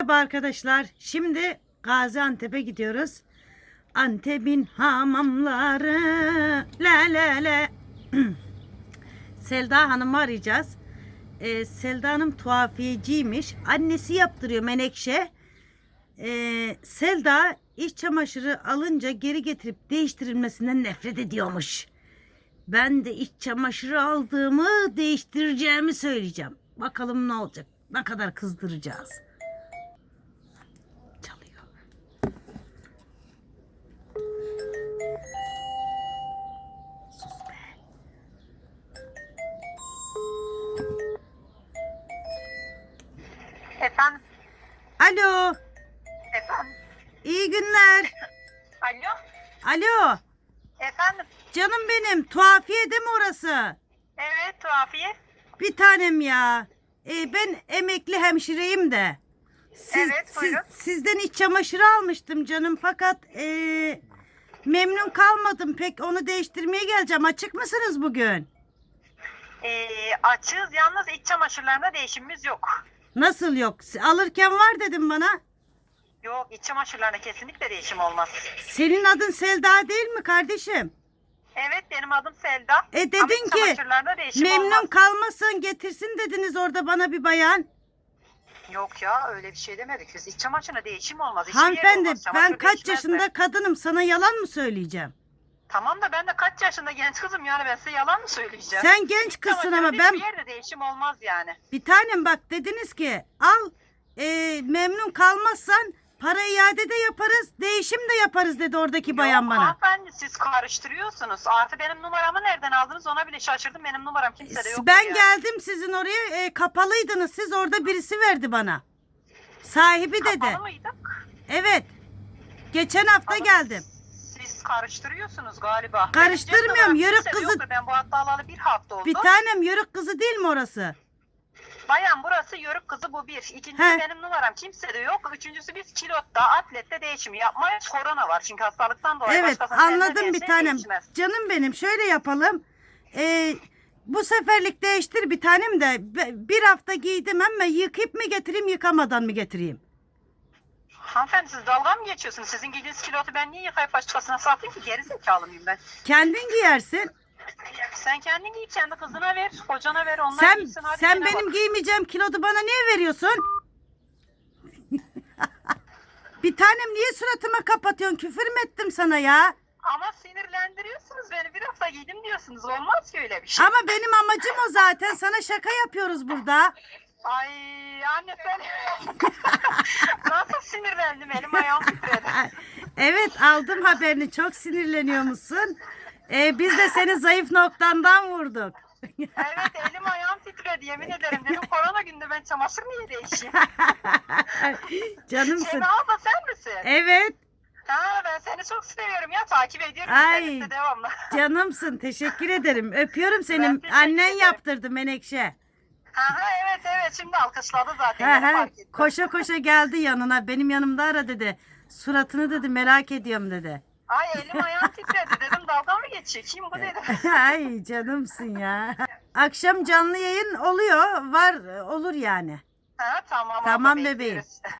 Merhaba arkadaşlar. Şimdi Gaziantep'e gidiyoruz. Antep'in hamamları. La la la. Selda Hanım'ı arayacağız. Ee, Selda Hanım tuhafiyeciymiş. Annesi yaptırıyor Menekşe. Ee, Selda iç çamaşırı alınca geri getirip değiştirilmesinden nefret ediyormuş. Ben de iç çamaşırı aldığımı değiştireceğimi söyleyeceğim. Bakalım ne olacak. Ne kadar kızdıracağız. Efendim, Alo. efendim. İyi günler. Alo, Alo. efendim. Canım benim. Tuhafiye değil mi orası? Evet, tuhafiye. Bir tanem ya. Ee, ben emekli hemşireyim de. Siz, Evet, siz- buyurun. sizden iç çamaşırı almıştım canım fakat ee, memnun kalmadım pek onu değiştirmeye geleceğim. Açık mısınız bugün? Ee, açığız, yalnız iç çamaşırlarında değişimimiz yok. Nasıl yok? Alırken var dedim bana. Yok, iç çamaşırlarında kesinlikle değişim olmaz. Senin adın Selda değil mi kardeşim? Evet, benim adım Selda. E Ama dedin iç ki değişim memnun olmaz. kalmasın getirsin dediniz orada bana bir bayan. Yok ya, öyle bir şey demedik biz. İç çamaşırına değişim olmaz. hiçbir Hanımefendi olmaz. Çamaşır ben kaç değişmez de. yaşında kadınım sana yalan mı söyleyeceğim? Tamam da ben de kaç yaşında genç kızım yani ben size yalan mı söyleyeceğim? Sen genç kızsın ama ben Hiçbir yerde değişim olmaz yani. bir tanem bak dediniz ki al e, memnun kalmazsan para iade de yaparız değişim de yaparız dedi oradaki bayan Yok, bana. hanımefendi siz karıştırıyorsunuz. Artı benim numaramı nereden aldınız ona bile şaşırdım. Benim numaram kimsede yok. Ben geldim sizin oraya e, kapalıydınız siz orada birisi verdi bana. Sahibi dedi. Kapalı mıydık? Evet. Geçen hafta Ama geldim. Siz karıştırıyorsunuz galiba. Karıştırmıyorum, yörük kızı- yoktu. Ben bu hatta alalı bir hafta oldu. Bir tanem yörük kızı değil mi orası? Bayan burası yörük kızı bu bir. İkincisi He. benim numaram kimsede yok. Üçüncüsü biz kilotta, atlette değişim yapmayız. Korona var çünkü hastalıktan dolayı. Evet anladım bir tanem. değişmez. Canım benim şöyle yapalım. Ee, bu seferlik değiştir bir tanem de bir hafta giydim ama yıkayıp mı getireyim yıkamadan mı getireyim? Hanımefendi siz dalga mı geçiyorsunuz? Sizin giydiğiniz kilotu ben niye yıkayıp başkasına satayım ki? Geri zekalı mıyım ben? Kendin giyersin. Sen kendin giy, kendi kızına ver, kocana ver, onlar Sen giysin. Hadi sen benim bak. giymeyeceğim kilodu bana niye veriyorsun? bir tanem niye suratıma kapatıyorsun? Küfür mü ettim sana ya? Ama sinirlendiriyorsunuz beni. Bir hafta giydim diyorsunuz. Olmaz ki öyle bir şey. Ama benim amacım o zaten. Sana şaka yapıyoruz burada. Ay anne sen nasıl sinirlendim elim ayağım titredi. Evet aldım haberini. Çok sinirleniyor musun? Ee, biz de seni zayıf noktandan vurduk. Evet elim ayağım titredi yemin ederim dedim korona günde ben çamaşır niye değişeyim? Canımsın. Sena abla sen misin? Evet Ha ben seni çok seviyorum ya takip ediyorum Ay. internette devamlı. canımsın. Teşekkür ederim. Öpüyorum seni. Annen ederim. yaptırdı Menekşe. Ha ha evet evet şimdi alkışladı zaten fark ettim. Koşa koşa geldi yanına. Benim yanımda ara dedi. Suratını dedi merak ediyorum dedi. Ay elim ayağım titredi dedim dalga mı geçiyor kim bu dedim. Ay canımsın ya. Akşam canlı yayın oluyor. Var olur yani. Ha tamam Tamam bebeğim.